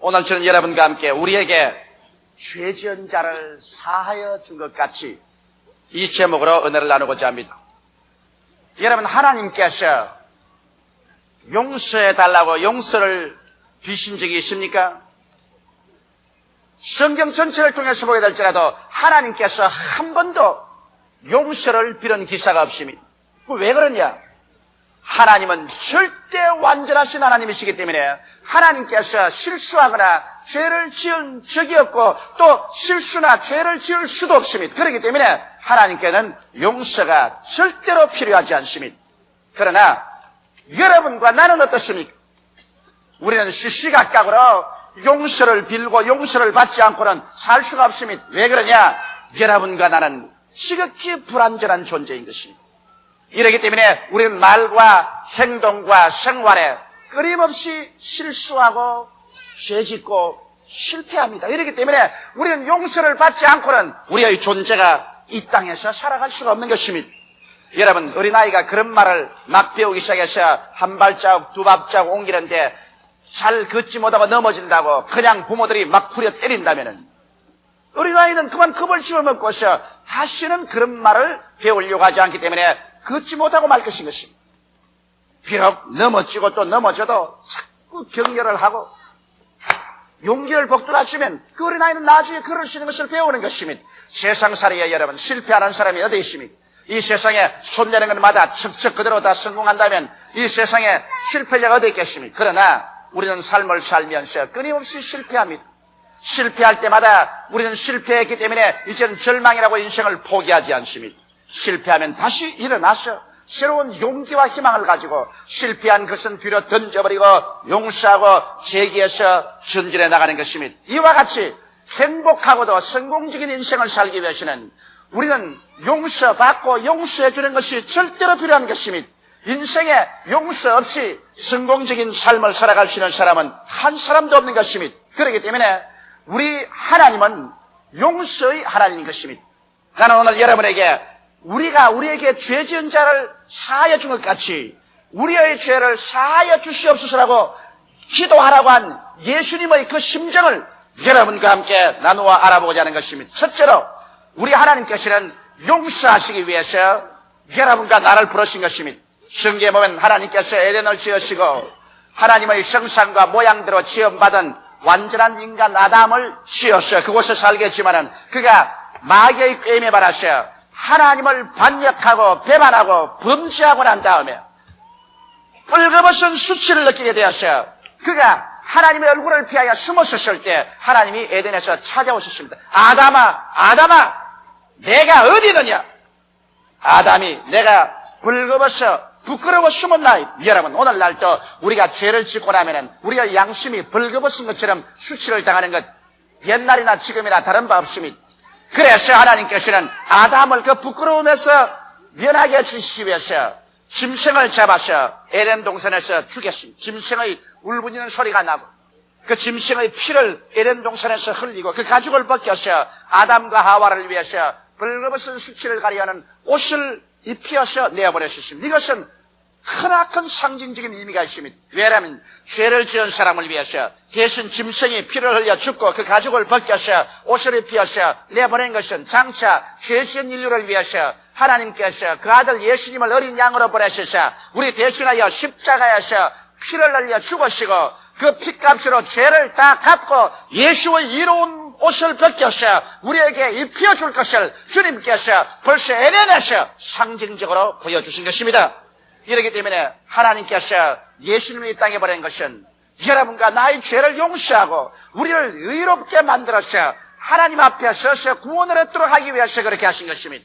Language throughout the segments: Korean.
오늘 저는 여러분과 함께 우리에게 죄 지은 자를 사하여 준 것 같이 이 제목으로 은혜를 나누고자 합니다. 여러분 하나님께서 용서해 달라고 용서를 비신 적이 있습니까? 성경 전체를 통해서 보게 될지라도 하나님께서 한 번도 용서를 빌은 기사가 없습니다. 그왜 그러냐? 하나님은 절대 완전하신 하나님이시기 때문에 하나님께서 실수하거나 죄를 지은 적이 없고 또 실수나 죄를 지을 수도 없습니다. 그렇기 때문에 하나님께는 용서가 절대로 필요하지 않습니다. 그러나 여러분과 나는 어떻습니까? 우리는 시시각각으로 용서를 빌고 용서를 받지 않고는 살 수가 없습니다. 왜 그러냐? 여러분과 나는 지극히 불완전한 존재인 것입니다. 이러기 때문에 우리는 말과 행동과 생활에 끊임없이 실수하고 죄짓고 실패합니다. 이렇기 때문에 우리는 용서를 받지 않고는 우리의 존재가 이 땅에서 살아갈 수가 없는 것입니다. 여러분 어린아이가 그런 말을 막 배우기 시작해서 한 발자국 두 발자국 옮기는데 잘 걷지 못하고 넘어진다고 그냥 부모들이 막 부려 때린다면은 어린아이는 그만 겁을 집어먹고서 다시는 그런 말을 배우려고 하지 않기 때문에 걷지 못하고 말 것인 것입니다. 비록 넘어지고 또 넘어져도 자꾸 격려를 하고 용기를 복돋아주면 그 어린아이는 나중에 걸을 수 있는 것을 배우는 것입니다. 세상살이에 여러분 실패하는 사람이 어디 있습니까? 이 세상에 손내는 것마다 척척 그대로 다 성공한다면 이 세상에 실패자가 어디 있겠습니까? 그러나 우리는 삶을 살면서 끊임없이 실패합니다. 실패할 때마다 우리는 실패했기 때문에 이제는 절망이라고 인생을 포기하지 않습니다. 실패하면 다시 일어나서 새로운 용기와 희망을 가지고 실패한 것은 뒤로 던져버리고 용서하고 재기해서 전진해 나가는 것입니다. 이와 같이 행복하고도 성공적인 인생을 살기 위해서는 우리는 용서받고 용서해 주는 것이 절대로 필요한 것입니다. 인생에 용서 없이 성공적인 삶을 살아갈 수 있는 사람은 한 사람도 없는 것입니다. 그렇기 때문에 우리 하나님은 용서의 하나님인 것입니다. 나는 오늘 여러분에게 우리가 우리에게 죄 지은 자를 사하여 준 것 같이 우리의 죄를 사하여 주시옵소서라고 기도하라고 한 예수님의 그 심정을 여러분과 함께 나누어 알아보고자 하는 것입니다. 첫째로 우리 하나님께서는 용서하시기 위해서 여러분과 나를 부르신 것입니다. 성경에 보면 하나님께서 에덴을 지으시고 하나님의 형상과 모양대로 지음받은 완전한 인간 아담을 지어서 그곳에 살게 했지만은 그가 마귀의 꾀임에 받아서 하나님을 반역하고 배반하고 범죄하고 난 다음에 뻘거벗은 수치를 느끼게 되었어요. 그가 하나님의 얼굴을 피하여 숨었었을 때 하나님이 에덴에서 찾아오셨습니다. 아담아, 아담아, 내가 어디 있느냐? 아담이 내가 벌거벗어 부끄러워 숨었나? 여러분, 오늘날도 우리가 죄를 짓고 나면은 우리가 양심이 벌거벗은 것처럼 수치를 당하는 것 옛날이나 지금이나 다른 바 없습니다. 그래서 하나님께서는 아담을 그 부끄러움에서 면하게 해주시기 위해서 짐승을 잡아서 에덴 동산에서 죽였습니다. 짐승의 울부짖는 소리가 나고 그 짐승의 피를 에덴 동산에서 흘리고 그 가죽을 벗겨서 아담과 하와를 위해서 벌거벗은 수치를 가리하는 옷을 입히어서 내어버렸습니다. 이것은 크나큰 상징적인 의미가 있습니다. 왜냐하면 죄를 지은 사람을 위해서 대신 짐승이 피를 흘려 죽고 그 가죽을 벗겨서 옷을 입히어서 내보낸 것은 장차 죄 지은 인류를 위해서 하나님께서 그 아들 예수님을 어린 양으로 보내셔서 우리 대신하여 십자가에서 피를 흘려 죽으시고 그 피값으로 죄를 다 갚고 예수의 이로운 옷을 벗겨서 우리에게 입혀줄 것을 주님께서 벌써 에덴에서 상징적으로 보여주신 것입니다. 이렇기 때문에 하나님께서 예수님을 이 땅에 보낸 것은 여러분과 나의 죄를 용서하고 우리를 의롭게 만들어서 하나님 앞에 서서 구원을 얻도록 하기 위해서 그렇게 하신 것입니다.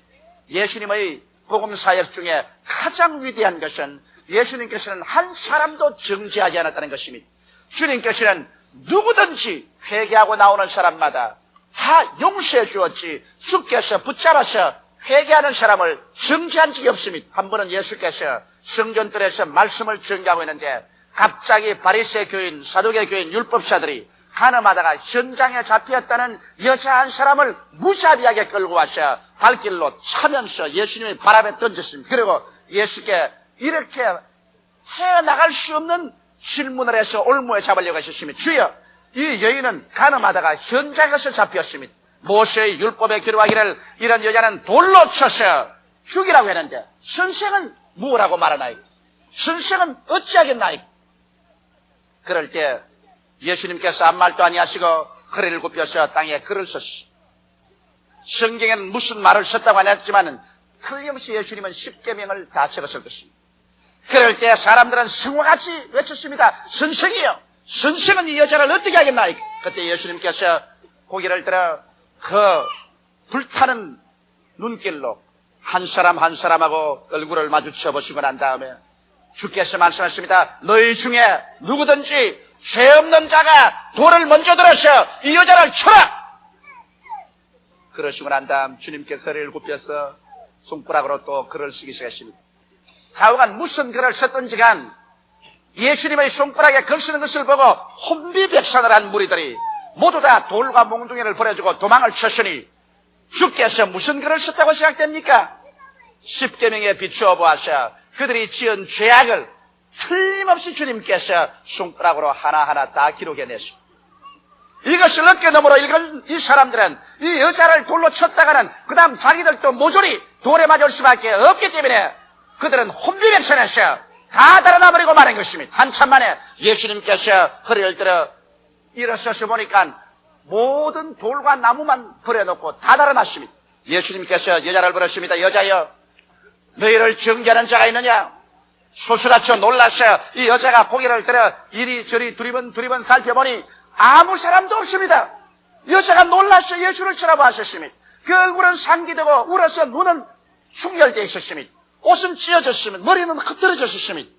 예수님의 복음 사역 중에 가장 위대한 것은 예수님께서는 한 사람도 정죄하지 않았다는 것입니다. 주님께서는 누구든지 회개하고 나오는 사람마다 다 용서해 주었지 주께서 붙잡아서 회개하는 사람을 정죄한 적이 없습니다. 한 번은 예수께서 성전들에서 말씀을 전개하고 있는데 갑자기 바리새 교인, 사도계 교인, 율법사들이 가늠하다가 현장에 잡혔다는 여자 한 사람을 무자비하게 끌고 와서 발길로 차면서 예수님의 발 앞에 던졌습니다. 그리고 예수께 이렇게 헤어나갈 수 없는 질문을 해서 올무에 잡으려고 하셨습니다. 주여, 이 여인은 가늠하다가 현장 것을 잡혔습니다. 모세의 율법에 기록하기를 이런 여자는 돌로 쳐서 죽이라고 했는데 선생은 무엇라고 말하나이까? 선생은 어찌하겠나이까? 그럴 때 예수님께서 아무 말도 아니하시고 허리를 굽혀서 땅에 글을 썼습니다. 성경에는 무슨 말을 썼다고 안 했지만은 틀림없이 예수님은 십계명을 다 적었을 것입니다. 그럴 때 사람들은 성화같이 외쳤습니다. 선생이요. 선생은 이 여자를 어떻게 하겠나이까? 그때 예수님께서 고개를 들어 그 불타는 눈길로 한 사람 한 사람하고 얼굴을 마주쳐 보시고 난 다음에 주께서 말씀하십니다. 너희 중에 누구든지 죄 없는 자가 돌을 먼저 들어서 이 여자를 쳐라! 그러시고 난 다음 주님께서 허리를 굽혀서 손가락으로 또 글을 쓰기 시작하십니다. 좌우간 무슨 글을 썼든지 간 예수님의 손가락에 글 쓰는 것을 보고 혼비백산을 한 무리들이 모두 다 돌과 몽둥이를 버려주고 도망을 쳤으니 주께서 무슨 글을 썼다고 생각됩니까? 십계명에 비추어 보아서 그들이 지은 죄악을 틀림없이 주님께서 손가락으로 하나하나 다 기록해냈습니다. 이것을 어깨 너머로 읽은 이 사람들은 이 여자를 돌로 쳤다가는 그 다음 자기들도 모조리 돌에 맞을 수밖에 없기 때문에 그들은 혼비백산했어 다 달아나버리고 마는 것입니다. 한참 만에 예수님께서 허리를 들어 일어서서 보니까 모든 돌과 나무만 버려놓고 다 달아났습니다. 예수님께서 여자를 부르십니다. 여자여, 너희를 정죄하는 자가 있느냐? 소스라쳐 놀라서 이 여자가 고개를 들어 이리저리 두리번 두리번 살펴보니 아무 사람도 없습니다. 여자가 놀라서 예수를 쳐다보았습니다. 그 얼굴은 상기되고 울어서 눈은 충혈되어 있었습니다. 옷은 찢어졌습니다. 머리는 흩어졌습니다.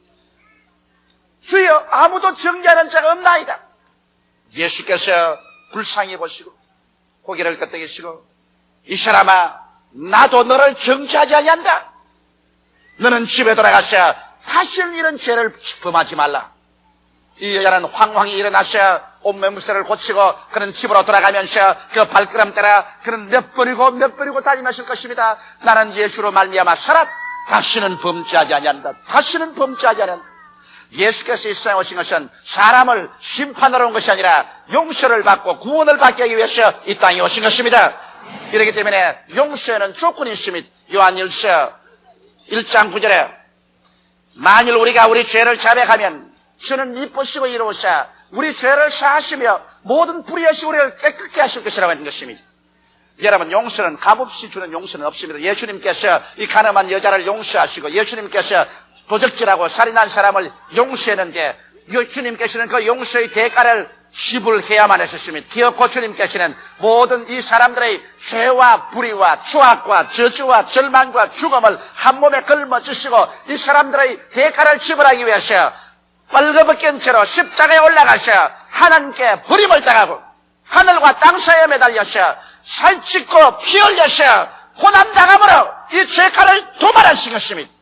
주여 아무도 정죄하는 자가 없나이다. 예수께서 불쌍히 보시고 고개를 끄덕이시고 이 사람아 나도 너를 정죄하지 아니한다. 너는 집에 돌아가서 다시는 이런 죄를 범하지 말라. 이 여자는 황황히 일어나서 옷매무새를 고치고 그는 집으로 돌아가면서 그 발걸음 따라 그는 몇 번이고 몇 번이고 다짐하실 것입니다. 나는 예수로 말미암아 살았. 다시는 범죄하지 아니한다. 다시는 범죄하지 아니한다. 예수께서 이 세상에 오신 것은 사람을 심판하러 온 것이 아니라 용서를 받고 구원을 받기 위해서 이 땅에 오신 것입니다. 이렇기 때문에 용서에는 조건이 있습니다. 요한일서 1장 9절에 만일 우리가 우리 죄를 자백하면 저는 이쁘시고 이로우사 우리 죄를 사하시며 모든 불의하시 우리를 깨끗게 하실 것이라고 하는 것입니다. 여러분 용서는 값없이 주는 용서는 없습니다. 예수님께서 이 가늠한 여자를 용서하시고 예수님께서 도적질하고 살인한 사람을 용서했는데 예수님께서는 그 용서의 대가를 지불해야만 했었습니다. 기어코 주님께서는 모든 이 사람들의 죄와 불의와 추악과 저주와 절망과 죽음을 한 몸에 걸머지시고 이 사람들의 대가를 지불하기 위해서 빨가벗긴 채로 십자가에 올라가셔 하나님께 버림을 당하고 하늘과 땅 사이에 매달려서 살찌고 피 흘려서 고난당함으로 이 죄가를 도말하신 것입니다.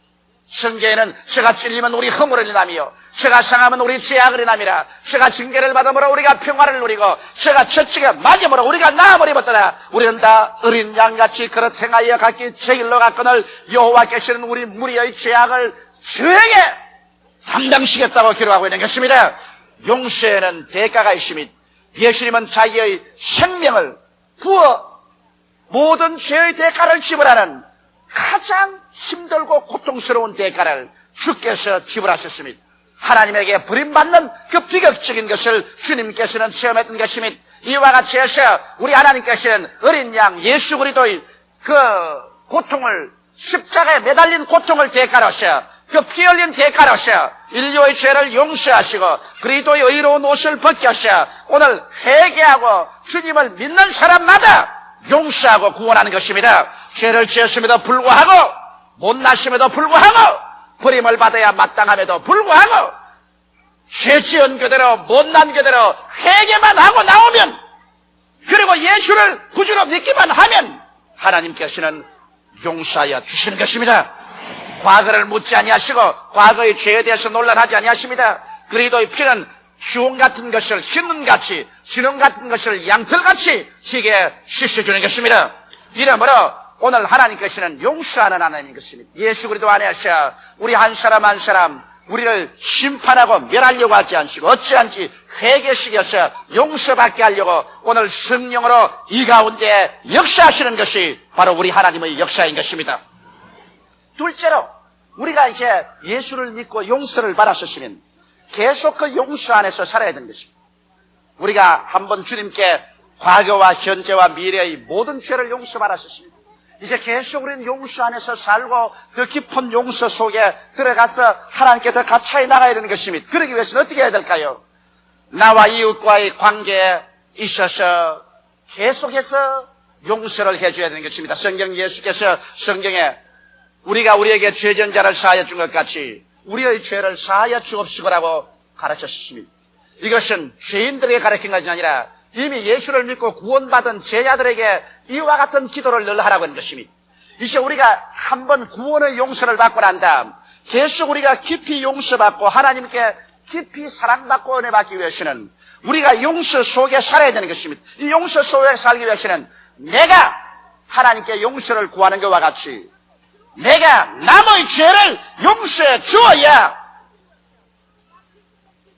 성경에는 죄가 찔리면 우리 허물을 인하며 죄가 상하면 우리 죄악을 인함이라. 죄가 징계를 받음으로 우리가 평화를 누리고 죄가 저쪽에 맞음으로 우리가 나아버리 벗더라. 우리는 다 어린 양같이 그릇 행하여 각기 제일로 갔거늘 여호와께서는 우리 무리의 죄악을 저에게 담당시겠다고 기록하고 있는 것입니다. 용서에는 대가가 있으니 예수님은 자기의 생명을 부어 모든 죄의 대가를 지불하는 가장 힘들고 고통스러운 대가를 주께서 지불하셨습니다. 하나님에게 버림받는 그 비극적인 것을 주님께서는 체험했던 것입니다. 이와 같이 해서 우리 하나님께서는 어린 양 예수 그리도의 그 고통을 십자가에 매달린 고통을 대가로서 그피 흘린 대가로서 인류의 죄를 용서하시고 그리도의 의로운 옷을 벗겨서 오늘 회개하고 주님을 믿는 사람마다 용서하고 구원하는 것입니다. 죄를 지었음에도 불구하고 못났음에도 불구하고 버림을 받아야 마땅함에도 불구하고 죄 지은 그대로 못난 그대로 회개만 하고 나오면 그리고 예수를 구주로 믿기만 하면 하나님께서는 용서하여 주시는 것입니다. 과거를 묻지 아니하시고 과거의 죄에 대해서 논란하지 아니하십니다. 그리도의 피는 주홍 같은 것을 흰눈 같이 진홍 같은 것을 양털같이 희게 씻어주는 것입니다. 이러므로 오늘 하나님께서는 용서하는 하나님인 것입니다. 예수 그리도 안에서 우리 한 사람 한 사람 우리를 심판하고 멸하려고 하지 않시고 어찌한지 회개시켜서 용서받게 하려고 오늘 성령으로 이 가운데 역사하시는 것이 바로 우리 하나님의 역사인 것입니다. 둘째로 우리가 이제 예수를 믿고 용서를 받았으시면 계속 그 용서 안에서 살아야 되는 것입니다. 우리가 한번 주님께 과거와 현재와 미래의 모든 죄를 용서받았습니다. 이제 계속 우리는 용서 안에서 살고 더 깊은 용서 속에 들어가서 하나님께 더 가차에 나가야 되는 것입니다. 그러기 위해서는 어떻게 해야 될까요? 나와 이웃과의 관계에 있어서 계속해서 용서를 해줘야 되는 것입니다. 성경 예수께서 성경에 우리가 우리에게 죄전 자를 사하여 준 것 같이 우리의 죄를 사하여 주옵시고라고 가르쳤습니다. 이것은 죄인들에게 가르친 것이 아니라 이미 예수를 믿고 구원받은 제자들에게 이와 같은 기도를 늘 하라고 하는 것입니다. 이제 우리가 한번 구원의 용서를 받고 난 다음 계속 우리가 깊이 용서받고 하나님께 깊이 사랑받고 은혜 받기 위해서는 우리가 용서 속에 살아야 되는 것입니다. 이 용서 속에 살기 위해서는 내가 하나님께 용서를 구하는 것과 같이 내가 남의 죄를 용서해 주어야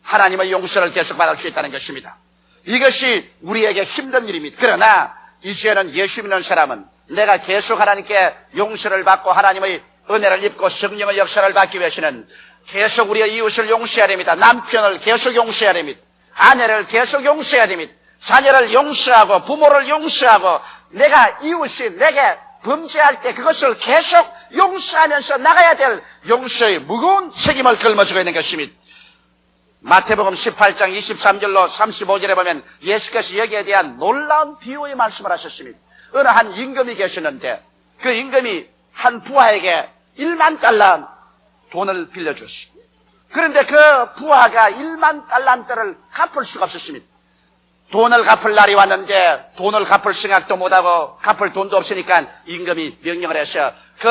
하나님의 용서를 계속 받을 수 있다는 것입니다. 이것이 우리에게 힘든 일입니다. 그러나 이제는 예수 믿는 사람은 내가 계속 하나님께 용서를 받고 하나님의 은혜를 입고 성령의 역사를 받기 위해서는 계속 우리의 이웃을 용서해야 됩니다. 남편을 계속 용서해야 됩니다. 아내를 계속 용서해야 됩니다. 자녀를 용서하고 부모를 용서하고 내가 이웃이 내게 범죄할 때 그것을 계속 용서하면서 나가야 될 용서의 무거운 책임을 걸머지고 있는 것입니다. 마태복음 18장 23절로 35절에 보면 예수께서 여기에 대한 놀라운 비유의 말씀을 하셨습니다. 어느 한 임금이 계셨는데 그 임금이 한 부하에게 1만 달러 돈을 빌려줬습니다. 그런데 그 부하가 1만 달란트를 갚을 수가 없었습니다. 돈을 갚을 날이 왔는데 돈을 갚을 생각도 못하고 갚을 돈도 없으니까 임금이 명령을 해서 그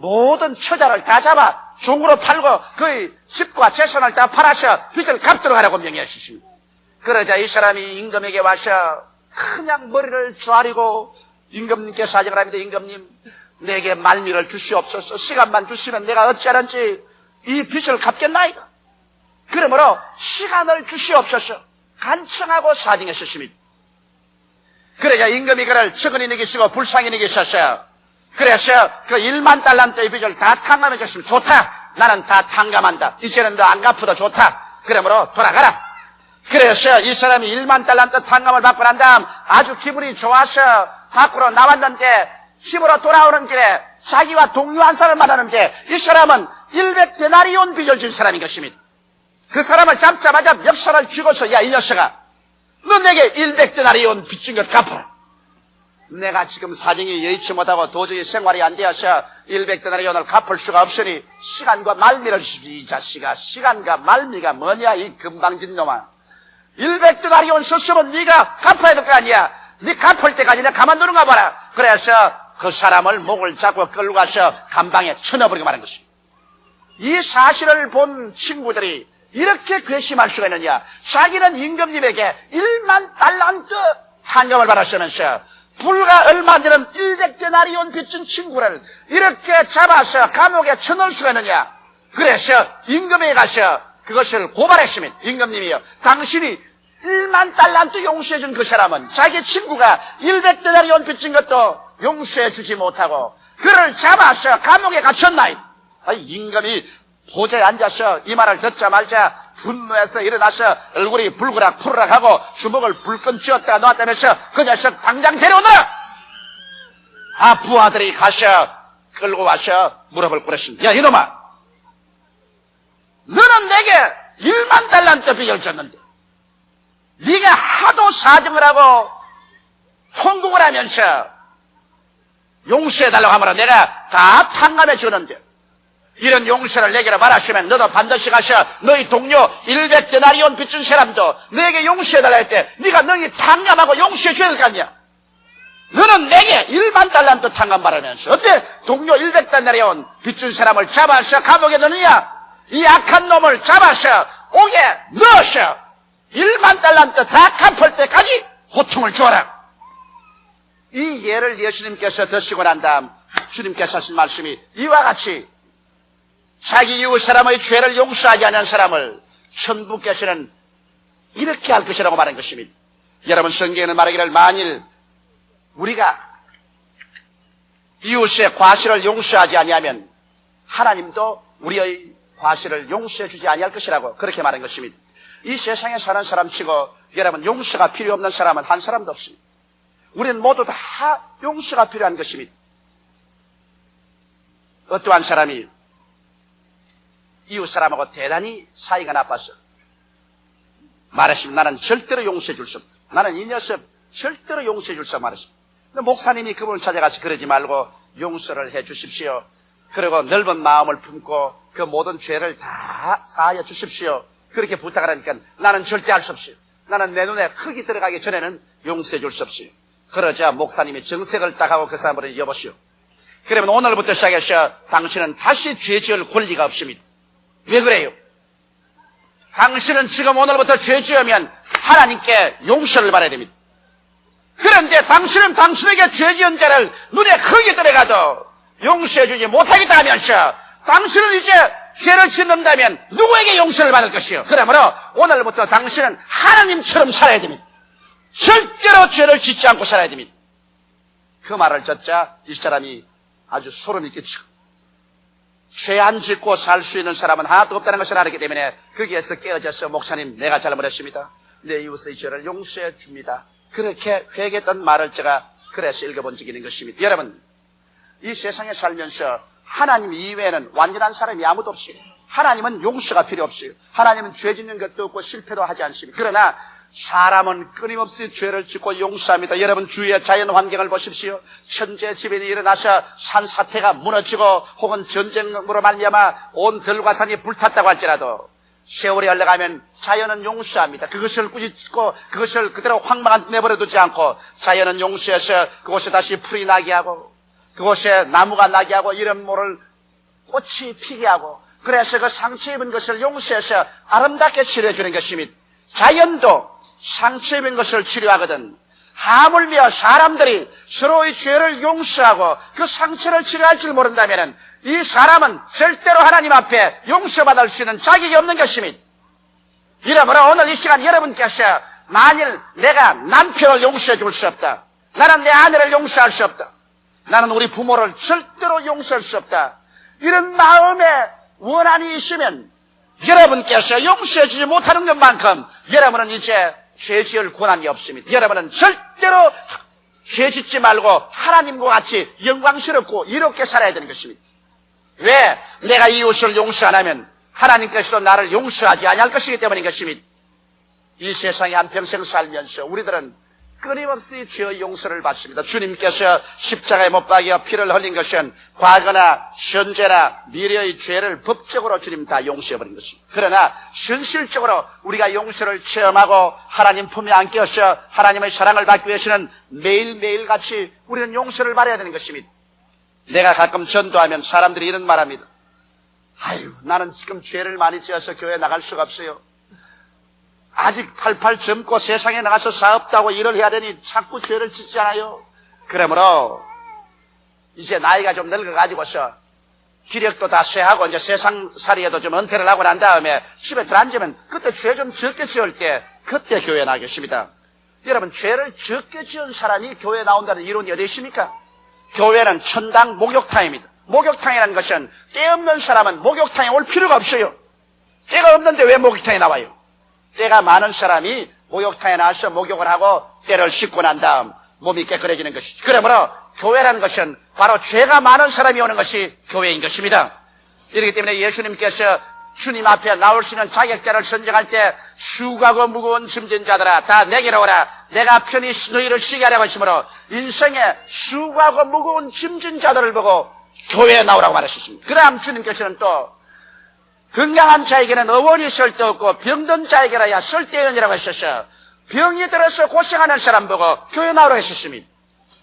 모든 처자를 다 잡아 종으로 팔고 그의 집과 재산을 다 팔아서 빚을 갚도록 하라고 명령하셨습니다. 그러자 이 사람이 임금에게 와서 그냥 머리를 조아리고 임금님께 사정을 합니다. 임금님 내게 말미를 주시옵소서 시간만 주시면 내가 어찌하는지 이 빚을 갚겠나이다. 그러므로 시간을 주시옵소서 간청하고 사정했었습니다. 그러자 임금이 그를 측은히 느끼시고 불쌍히 느끼셨어요. 그래서 그 1만 달란트의 빚을 다 탕감해 줬으면 좋다. 나는 다 탕감한다. 이제는 너 안 갚아도 좋다. 그러므로 돌아가라. 그래서 이 사람이 1만 달란트 탕감을 받고 난 다음 아주 기분이 좋아서 밖으로 나왔는데 집으로 돌아오는 길에 자기와 동료한 사람을 만나는데 이 사람은 100데나리온 빚을 진 사람인 것입니다. 그 사람을 잡자마자 멱살을 쥐고서 야 이 녀석아 너 내게 100데나리온 빚진 것 갚아라. 내가 지금 사정이 여의치 못하고 도저히 생활이 안 되어서 100데나리온을 갚을 수가 없으니 시간과 말미를 주십시오 이 자식아 시간과 말미가 뭐냐 이 금방진 놈아. 100데나리온 썼으면 네가 갚아야 될 거 아니야. 네 갚을 때까지 내가 가만두는가 봐라. 그래서 그 사람을 목을 잡고 끌고 가서 감방에 쳐넣어버리고 말한 것입니다. 이 사실을 본 친구들이 이렇게 괘씸할 수가 있느냐? 자기는 임금님에게 1만 달란트 상금을 받았으면서 불과 얼마 전에 100데나리온 빚진 친구를 이렇게 잡아서 감옥에 쳐넣을 수가 있느냐? 그래서 임금에 가서 그것을 고발했으면 임금님이요 당신이 1만 달란트 용서해준 그 사람은 자기 친구가 100데나리온 빚진 것도 용서해 주지 못하고 그를 잡아서 감옥에 갇혔나이 아, 임금이 보좌에 앉아서 이 말을 듣자마자 분노해서 일어나서 얼굴이 불그락 푸르락 하고 주먹을 불끈 쥐었다가 놓았다면서 그 녀석 당장 데려오너라! 아, 부하들이 가셔 끌고 와서 무릎을 꿇었습니다. 야, 이놈아! 너는 내게 1만 달란트 빚을 졌는데 네가 하도 사정을 하고 통곡을 하면서 용서해달라고 하면 내가 다 탕감해 주는데 이런 용서를 내게로 말하시면 너도 반드시 가서 너희 동료 100데나리온 빚진 사람도 너에게 용서해달라 했대 네가 너희 탕감하고 용서해 줘야 될 거 아니야. 너는 내게 1만 달란트 탕감 받으면서 어때? 동료 100데나리온 빚진 사람을 잡아서 감옥에 넣느냐? 이 악한 놈을 잡아서 옥에 넣어서 1만 달란트 다 갚을 때까지 고통을 주어라. 이 예를 예수님께서 드시고 난 다음 주님께서 하신 말씀이 이와 같이 자기 이웃 사람의 죄를 용서하지 않는 사람을 천부께서는 이렇게 할 것이라고 말한 것입니다. 여러분 성경에는 말하기를 만일 우리가 이웃의 과실을 용서하지 아니하면 하나님도 우리의 과실을 용서해 주지 아니할 것이라고 그렇게 말한 것입니다. 이 세상에 사는 사람치고 여러분 용서가 필요 없는 사람은 한 사람도 없습니다. 우리는 모두 다 용서가 필요한 것입니다. 어떠한 사람이 이웃 사람하고 대단히 사이가 나빴어. 말했습니다. 나는 절대로 용서해 줄 수 없다. 나는 이 녀석 절대로 용서해 줄 수 없다 말했습니다. 목사님이 그분을 찾아가서 그러지 말고 용서를 해 주십시오. 그리고 넓은 마음을 품고 그 모든 죄를 다 사하여 주십시오. 그렇게 부탁을 하니까 나는 절대 할 수 없어요. 나는 내 눈에 흙이 들어가기 전에는 용서해 줄 수 없어요. 그러자 목사님이 정색을 딱 하고 그 사람을 여보시오. 그러면 오늘부터 시작해서 당신은 다시 죄 지을 권리가 없습니다. 왜 그래요? 당신은 지금 오늘부터 죄 지으면 하나님께 용서를 받아야 됩니다. 그런데 당신은 당신에게 죄 지은 자를 눈에 흙이 들어가도 용서해 주지 못하겠다 하면서 당신은 이제 죄를 짓는다면 누구에게 용서를 받을 것이요? 그러므로 오늘부터 당신은 하나님처럼 살아야 됩니다. 절대로 죄를 짓지 않고 살아야 됩니다. 그 말을 듣자 이 사람이 아주 소름이 끼쳐. 죄 안 짓고 살 수 있는 사람은 하나도 없다는 것을 알았기 때문에 거기에서 깨어져서 목사님 내가 잘못했습니다. 내 이웃의 죄를 용서해 줍니다. 그렇게 회개했던 말을 제가 그래서 읽어본 적이 있는 것입니다. 여러분 이 세상에 살면서 하나님 이외에는 완전한 사람이 아무도 없어요. 하나님은 용서가 필요 없어요. 하나님은 죄 짓는 것도 없고 실패도 하지 않습니다. 그러나 사람은 끊임없이 죄를 짓고 용서합니다. 여러분 주위의 자연 환경을 보십시오. 천재 지변이 일어나서 산 사태가 무너지고 혹은 전쟁으로 말미암아 온 들과 산이 불탔다고 할지라도 세월이 흘러가면 자연은 용서합니다. 그것을 꾸짖고 그것을 그대로 황망한 내버려 두지 않고 자연은 용서해서 그곳에 다시 풀이 나게 하고 그곳에 나무가 나게 하고 이런 모를 꽃이 피게 하고 그래서 그 상처 입은 것을 용서해서 아름답게 치료해 주는 것입니다. 자연도 상처 입은 것을 치료하거든. 하물며 사람들이 서로의 죄를 용서하고 그 상처를 치료할 줄 모른다면 이 사람은 절대로 하나님 앞에 용서받을 수 있는 자격이 없는 것입니다. 이러므로 오늘 이 시간 여러분께서 만일 내가 남편을 용서해 줄 수 없다. 나는 내 아내를 용서할 수 없다. 나는 우리 부모를 절대로 용서할 수 없다. 이런 마음에 원한이 있으면 여러분께서 용서해 주지 못하는 것만큼 여러분은 이제 죄 지을 권한이 없습니다. 여러분은 절대로 죄 짓지 말고 하나님과 같이 영광스럽고 이롭게 살아야 되는 것입니다. 왜? 내가 이웃을 용서 안 하면 하나님께서도 나를 용서하지 아니할 것이기 때문인 것입니다. 이 세상에 한평생 살면서 우리들은 끊임없이 죄의 용서를 받습니다. 주님께서 십자가에 못 박여 피를 흘린 것은 과거나 현재나 미래의 죄를 법적으로 주님 다 용서해버린 것입니다. 그러나 현실적으로 우리가 용서를 체험하고 하나님 품에 안겨서 하나님의 사랑을 받기 위해서는 매일매일 같이 우리는 용서를 받아야 되는 것입니다. 내가 가끔 전도하면 사람들이 이런 말합니다. 아유, 나는 지금 죄를 많이 지어서 교회 나갈 수가 없어요. 아직 팔팔 젊고 세상에 나가서 사업도 하고 일을 해야 되니 자꾸 죄를 짓잖아요. 그러므로 이제 나이가 좀 늙어가지고서 기력도 다 쇠하고 이제 세상 살이에도 좀 은퇴를 하고 난 다음에 집에 들어앉으면 그때 죄 좀 적게 지을 때 그때 교회 나겠습니다. 여러분 죄를 적게 지은 사람이 교회 나온다는 이론이 어디 있습니까? 교회는 천당 목욕탕입니다. 목욕탕이라는 것은 때 없는 사람은 목욕탕에 올 필요가 없어요. 때가 없는데 왜 목욕탕에 나와요? 때가 많은 사람이 목욕탕에 나와서 목욕을 하고 때를 씻고 난 다음 몸이 깨끗해지는 것이죠. 그러므로 교회라는 것은 바로 죄가 많은 사람이 오는 것이 교회인 것입니다. 이렇기 때문에 예수님께서 주님 앞에 나올 수 있는 자격자를 선정할 때 수고하고 무거운 짐진 자들아 다 내게로 오라 내가 편히 너희를 쉬게 하려고 했으므로 인생에 수고하고 무거운 짐진 자들을 보고 교회에 나오라고 말하셨습니다. 그 다음 주님께서는 또 건강한 자에게는 어원이 쓸데 없고 병든 자에게라야 쓸데있느니라고 하셨어. 병이 들어서 고생하는 사람 보고 교회 나오라고 하셨습니다.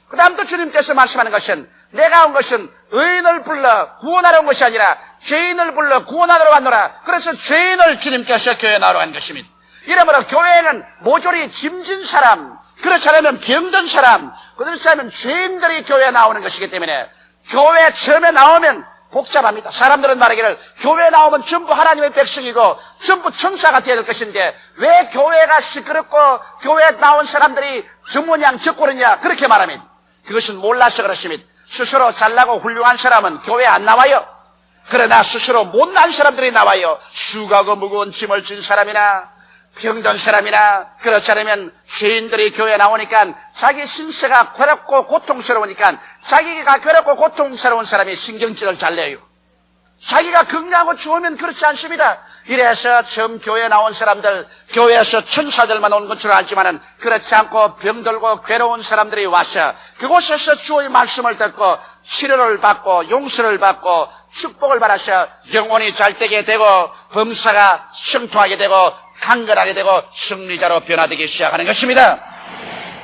그 다음 또 주님께서 말씀하는 것은 내가 온 것은 의인을 불러 구원하러 온 것이 아니라 죄인을 불러 구원하러 왔노라. 그래서 죄인을 주님께서 교회 나오라고 한 것입니다. 이러므로 교회는 모조리 짐진 사람, 그렇지 않으면 병든 사람, 그렇지 않으면 죄인들이 교회에 나오는 것이기 때문에 교회 처음에 나오면 복잡합니다. 사람들은 말하기를 교회 나오면 전부 하나님의 백성이고 전부 천사가 되어야 될 것인데 왜 교회가 시끄럽고 교회에 나온 사람들이 전모양 적고르냐 그렇게 말하면 그것은 몰라서 그렇습니다. 스스로 잘나고 훌륭한 사람은 교회 안 나와요. 그러나 스스로 못난 사람들이 나와요. 수가고 무거운 짐을 진 사람이나 병든 사람이나 그렇지 않으면 죄인들이 교회에 나오니까 자기 신세가 괴롭고 고통스러우니까 자기가 괴롭고 고통스러운 사람이 신경질을 잘 내요. 자기가 극량하고 죽으면 그렇지 않습니다. 이래서 처음 교회에 나온 사람들, 교회에서 천사들만 온 것처럼 알지만은 그렇지 않고 병들고 괴로운 사람들이 와서 그곳에서 주의 말씀을 듣고 치료를 받고 용서를 받고 축복을 받아서 영혼이 잘 되게 되고 범사가 성통하게 되고 강건하게 되고 승리자로 변화되기 시작하는 것입니다.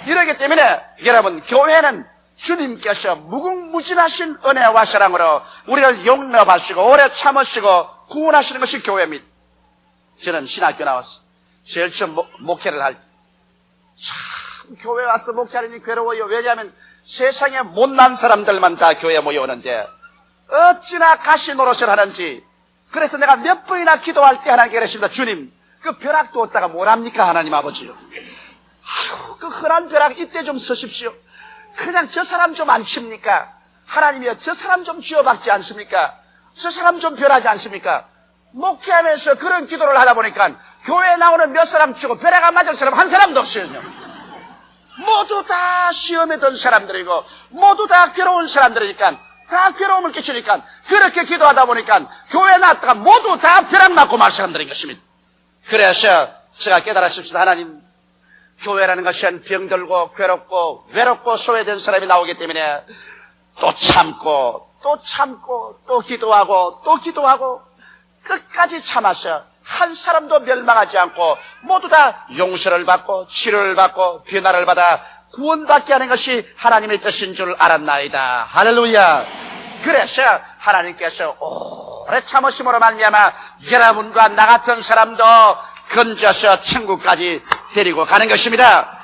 이러기 때문에 여러분 교회는 주님께서 무궁무진하신 은혜와 사랑으로 우리를 용납하시고 오래 참으시고 구원하시는 것이 교회입니다. 저는 신학교 나왔어. 제일 처음 목, 목회를 할 때. 참 교회 와서 목회하니 괴로워요. 왜냐하면 세상에 못난 사람들만 다 교회에 모여오는데 어찌나 가시 노릇을 하는지 그래서 내가 몇 번이나 기도할 때 하나님께 그랬습니다. 주님 그 벼락도 얻다가 뭐랍니까 하나님 아버지요. 아유 그 흔한 벼락 이때 좀 서십시오. 그냥 저 사람 좀 안 칩니까? 하나님이여 저 사람 좀 쥐어박지 않습니까? 저 사람 좀 별하지 않습니까? 목회하면서 그런 기도를 하다 보니까 교회에 나오는 몇 사람 치고 벼락 안 맞은 사람 한 사람도 없어요. 모두 다 시험에 든 사람들이고 모두 다 괴로운 사람들이니까 다 괴로움을 끼치니까 그렇게 기도하다 보니까 교회 나왔다가 모두 다 벼락 맞고 말 사람들인 것입니다. 그래서 제가 깨달았습니다. 하나님 교회라는 것은 병들고 괴롭고 외롭고 소외된 사람이 나오기 때문에 또 참고 또 참고 또 기도하고 또 기도하고 끝까지 참아서 한 사람도 멸망하지 않고 모두 다 용서를 받고 치료를 받고 변화를 받아 구원받게 하는 것이 하나님의 뜻인 줄 알았나이다. 할렐루야. 그래서 하나님께서 오래 참으심으로 말미암아 여러분과 나 같은 사람도 건져서 천국까지 데리고 가는 것입니다.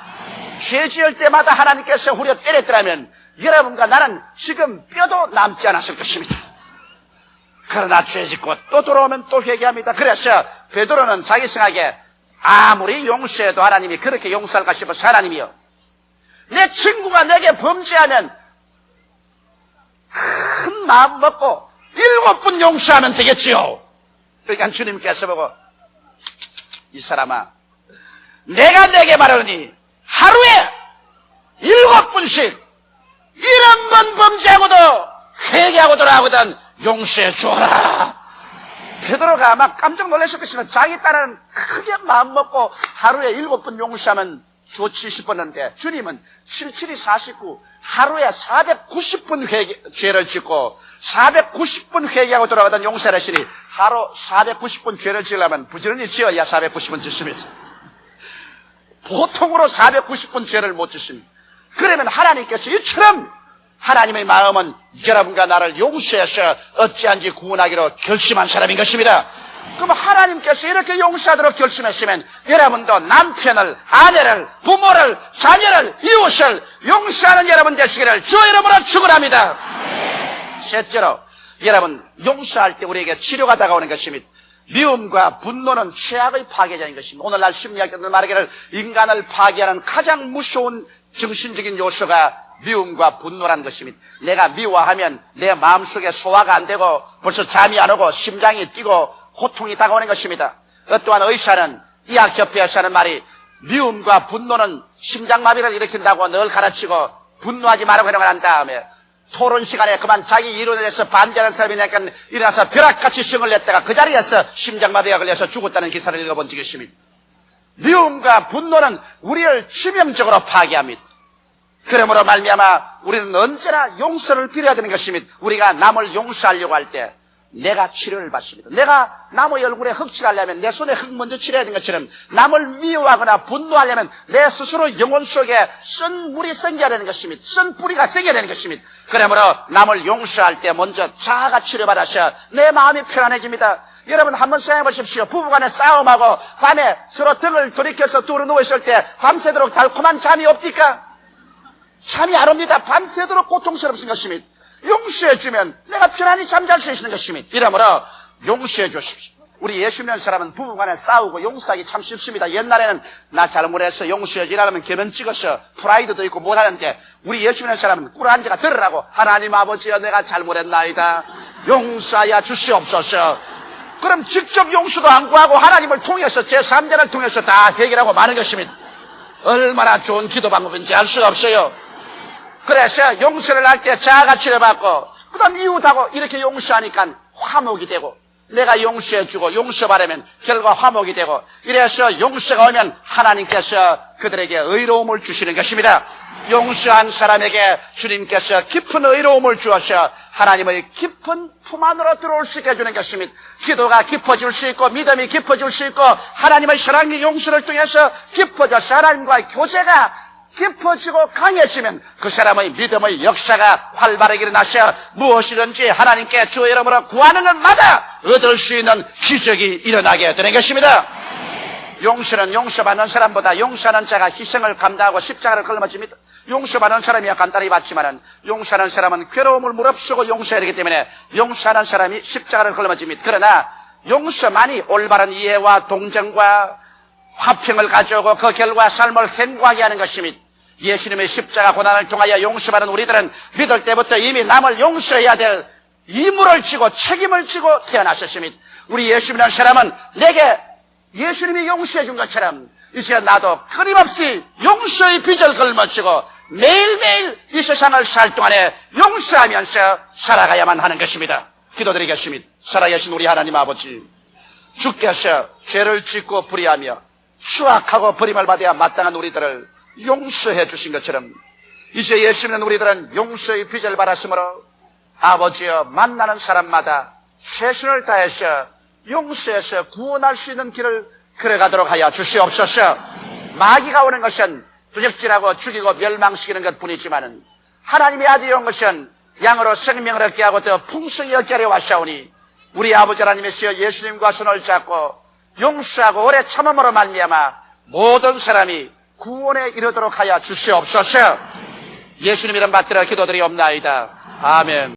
죄 지을 때마다 하나님께서 후려 때렸더라면 여러분과 나는 지금 뼈도 남지 않았을 것입니다. 그러나 죄 짓고 또 돌아오면 또 회개합니다. 그래서 베드로는 자기 생각에 아무리 용서해도 하나님이 그렇게 용서할까 싶어서 하나님이요. 내 친구가 내게 범죄하면 큰 마음 먹고 일곱 분 용서하면 되겠지요. 그러니까 주님께서 보고 이 사람아 내가 내게 말하니 하루에 일곱 분씩 일흔 번 범죄하고도 회개하고 돌아오거든 용서해 주어라. 베드로가 아마 깜짝 놀랐을 것이면 자기 딸은 크게 마음 먹고 하루에 일곱 번 용서하면 좋지 싶었는데 주님은 77이 49 하루에 490분 회개, 죄를 짓고 490분 회개하고 돌아가던 용서를 하시니 하루 490분 죄를 지으려면 부지런히 지어야 490분 짓습니다. 보통으로 490분 죄를 못 짓습니다. 그러면 하나님께서 이처럼 하나님의 마음은 여러분과 나를 용서해서 어찌한지 구원하기로 결심한 사람인 것입니다. 그럼 하나님께서 이렇게 용서하도록 결심했으면 여러분도 남편을, 아내를, 부모를, 자녀를, 이웃을 용서하는 여러분 되시기를 주 이름으로 축원합니다. 셋째로 여러분 용서할 때 우리에게 치료가 다가오는 것입니다. 미움과 분노는 최악의 파괴자인 것입니다. 오늘날 심리학자들 말하기를 인간을 파괴하는 가장 무서운 정신적인 요소가 미움과 분노라는 것입니다. 내가 미워하면 내 마음속에 소화가 안 되고 벌써 잠이 안 오고 심장이 뛰고 고통이 다가오는 것입니다. 어떠한 의사는 의학협회에서 하는 말이 미움과 분노는 심장마비를 일으킨다고 늘 가르치고 분노하지 말라고 이런 걸한 다음에 토론 시간에 그만 자기 이론에 대해서 반대하는 사람이 니까 일어나서 벼락같이 성을 냈다가 그 자리에서 심장마비가 걸려서 죽었다는 기사를 읽어본 적이 있습니다. 미움과 분노는 우리를 치명적으로 파괴합니다. 그러므로 말미암아 우리는 언제나 용서를 빌어야 되는 것입니다. 우리가 남을 용서하려고 할 때 내가 치료를 받습니다. 내가 남의 얼굴에 흙칠하려면 내 손에 흙 먼저 칠해야 되는 것처럼 남을 미워하거나 분노하려면 내 스스로 영혼 속에 쓴 물이 생겨야 되는 것입니다. 쓴 뿌리가 생겨야 되는 것입니다. 그러므로 남을 용서할 때 먼저 자아가 치료받아서 내 마음이 편안해집니다. 여러분 한번 생각해 보십시오. 부부간에 싸움하고 밤에 서로 등을 돌이켜서 뚫어 누워있을 때 밤새도록 달콤한 잠이 없니까? 잠이 안 옵니다. 밤새도록 고통스럽신 것입니다. 용서해주면 내가 편안히 잠잘 수 있는 것입니다. 이러므로 용서해 주십시오. 우리 예수 믿는 사람은 부부간에 싸우고 용서하기 참 쉽습니다. 옛날에는 나 잘못해서 용서해지 이러면 개면 찍어서 프라이드도 있고 못하는데 우리 예수 믿는 사람은 꿀한자가 들으라고 하나님 아버지여 내가 잘못했나이다. 용서하여 주시옵소서. 그럼 직접 용서도 안 구하고 하나님을 통해서 제3자를 통해서 다 해결하고 마는 것입니다. 얼마나 좋은 기도 방법인지 알 수가 없어요. 그래서 용서를 할 때 자아가 치료받고 그 다음 이웃하고 이렇게 용서하니까 화목이 되고 내가 용서해주고 용서 바라면 결과 화목이 되고 이래서 용서가 오면 하나님께서 그들에게 의로움을 주시는 것입니다. 용서한 사람에게 주님께서 깊은 의로움을 주어서 하나님의 깊은 품 안으로 들어올 수 있게 해주는 것입니다. 기도가 깊어질 수 있고 믿음이 깊어질 수 있고 하나님의 사랑의 용서를 통해서 깊어져서 하나님과의 교제가 깊어지고 강해지면 그 사람의 믿음의 역사가 활발하게 일어나셔 무엇이든지 하나님께 주 이름으로 구하는 것마다 얻을 수 있는 기적이 일어나게 되는 것입니다. 용서는 용서받는 사람보다 용서하는 자가 희생을 감당하고 십자가를 걸머집니다. 용서받는 사람이야 간단히 받지만은 용서하는 사람은 괴로움을 무릅쓰고 용서해야 되기 때문에 용서하는 사람이 십자가를 걸머집니다. 그러나 용서만이 올바른 이해와 동정과 화평을 가져오고 그 결과 삶을 행복하게 하는 것입니다. 예수님의 십자가 고난을 통하여 용서받은 우리들은 믿을 때부터 이미 남을 용서해야 될 임무를 지고 책임을 지고 태어나셨습니다. 우리 예수 믿는 사람은 내게 예수님이 용서해 준 것처럼 이제 나도 끊임없이 용서의 빚을 걸머쥐고 매일매일 이 세상을 살 동안에 용서하면서 살아가야만 하는 것입니다. 기도드리겠습니다. 살아계신 우리 하나님 아버지 주께서 죄를 짓고 불의하며 추악하고 버림을 받아야 마땅한 우리들을 용서해 주신 것처럼 이제 예수 믿는 우리들은 용서의 빚을 받았으므로 아버지여 만나는 사람마다 최선을 다해서 용서해서 구원할 수 있는 길을 걸어가도록 하여 주시옵소서. 마귀가 오는 것은 도적질하고 죽이고 멸망시키는 것 뿐이지만은 하나님의 아들이 온 것은 양으로 생명을 얻게 하고 더 풍성히 얻게 하려 왔사오니 우리 아버지 하나님이시여 예수님과 손을 잡고 용서하고 오래 참음으로 말미암아 모든 사람이 구원에 이르도록 하여 주시옵소서. 예수님 이름 받들어 기도드리옵나이다. 아멘.